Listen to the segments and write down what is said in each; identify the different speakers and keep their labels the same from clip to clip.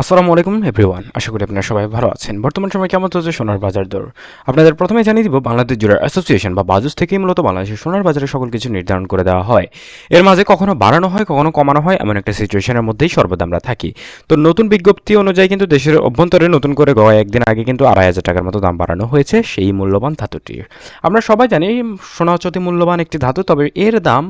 Speaker 1: আসসালামু আলাইকুম এভরিওয়ান আশা করি আপনারা সবাই ভালো আছেন। বর্তমান সময় কেমন চলছে সোনার বাজার দর? আপনাদের প্রথমে জানিয়ে দিব, বাংলাদেশ জুড়ে অ্যাসোসিয়েশন বা বাজুস থেকেই মূলত বাংলাদেশের সোনার বাজারে সকল কিছু নির্ধারণ করে দেওয়া হয়। এর মাঝে কখনো বাড়ানো হয়, কখনো কমানো হয়, এমন একটা সিচুয়েশনের মধ্যেই সর্বদা আমরা থাকি। তো নতুন বিজ্ঞপ্তি অনুযায়ী কিন্তু দেশের অভ্যন্তরে নতুন করে গয়া একদিন আগে কিন্তু আড়াই হাজার টাকার মতো দাম বাড়ানো হয়েছে সেই মূল্যবান ধাতুটির। আমরা সবাই জানি সোনা হচ্ছে অতি মূল্যবান একটি ধাতু, তবে এর দাম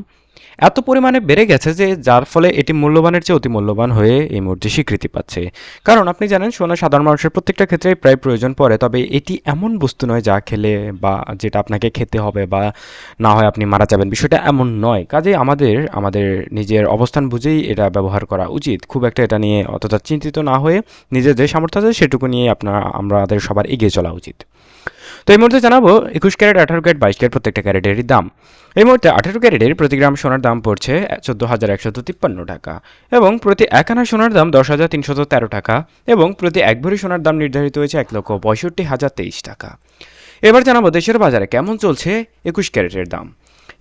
Speaker 1: এত পরিমাণে বেড়ে গেছে যে যার ফলে এটি মূল্যবানের চেয়ে অতি মূল্যবান হয়ে এই মুহূর্তে স্বীকৃতি পাচ্ছে। কারণ আপনি জানেন, সোনা সাধারণ মানুষের প্রত্যেকটা ক্ষেত্রেই প্রায় প্রয়োজন পড়ে, তবে এটি এমন বস্তু নয় যা খেলে বা যেটা আপনাকে খেতে হবে বা না হয় আপনি মারা যাবেন। বিষয়টা এমন নয়। কাজে আমাদের আমাদের নিজের অবস্থান বুঝেই এটা ব্যবহার করা উচিত। খুব একটা এটা নিয়ে অতটা চিন্তিত না হয়ে নিজের যে সামর্থ্য আছে সেটুকু নিয়ে আপনার আমাদের সবার এগিয়ে চলা উচিত। তো এই মুহূর্তে জানাব একুশ ক্যারেট, আঠারো ক্যারেট, বাইশ ক্যারেট প্রত্যেকটা ক্যারেটেরই দাম। এই মুহূর্তে আঠারো ক্যারেটের প্রতি গ্রাম সোনার দাম পড়ছে চোদ্দ হাজার একশত তিপ্পান্ন টাকা এবং প্রতি এক আনা সোনার দাম দশ হাজার তিনশত তেরো টাকা এবং প্রতি এক ভরি সোনার দাম নির্ধারিত হয়েছে এক লক্ষ পঁয়ষট্টি হাজার তেইশ টাকা। এবার জানাব দেশের বাজারে কেমন চলছে একুশ ক্যারেটের দাম।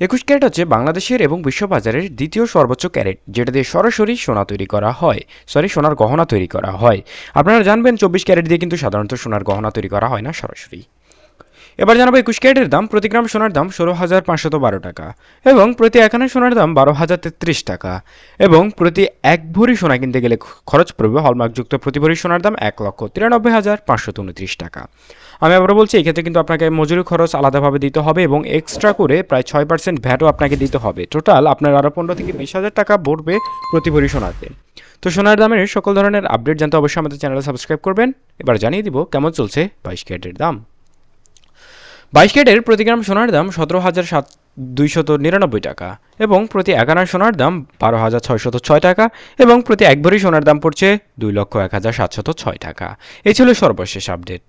Speaker 1: একুশ ক্যারেট হচ্ছে বাংলাদেশের এবং বিশ্ববাজারের দ্বিতীয় সর্বোচ্চ ক্যারেট, যেটা দিয়ে সরাসরি সোনা তৈরি করা হয়। সরি সোনার গহনা তৈরি করা হয়। আপনারা জানবেন চব্বিশ ক্যারেট দিয়ে কিন্তু সাধারণত সোনার গহনা তৈরি করা হয় না সরাসরি। এবার জানাব একুশ ক্যারেটের দাম, প্রতি গ্রাম সোনার দাম ষোলো হাজার পাঁচশত বারো টাকা এবং প্রতি একানা সোনার দাম বারো হাজার তেত্রিশ টাকা এবং প্রতি এক ভরি সোনা কিনতে গেলে খরচ পড়বে হলমার্কযুক্ত প্রতি ভরি সোনার দাম এক লক্ষ তিরানব্বই হাজার পাঁচশত উনত্রিশ টাকা। আমি আবার বলছি, এক্ষেত্রে কিন্তু আপনাকে মজুরি খরচ আলাদাভাবে দিতে হবে এবং এক্সট্রা করে প্রায় ছয় পার্সেন্ট ভ্যাটও আপনাকে দিতে হবে। টোটাল আপনার আরও পনেরো থেকে বিশ হাজার টাকা পড়বে প্রতি ভরি সোনাতে। তো সোনার দামের সকল ধরনের আপডেট জানতে অবশ্যই আমাদের চ্যানেলে সাবস্ক্রাইব করবেন। এবার জানিয়ে দিব কেমন চলছে বাইশ ক্যারেটের দাম। বাইশ ক্যারেটের প্রতি গ্রাম সোনার দাম সতেরো হাজার সাত দুইশত নিরানব্বই টাকা এবং প্রতি একানার সোনার দাম বারো হাজার ছয়শত ছয় টাকা এবং প্রতি এক ভরি সোনার দাম পড়ছে দুই লক্ষ এক হাজার সাতশত ছয় টাকা। এ ছিল সর্বশেষ আপডেট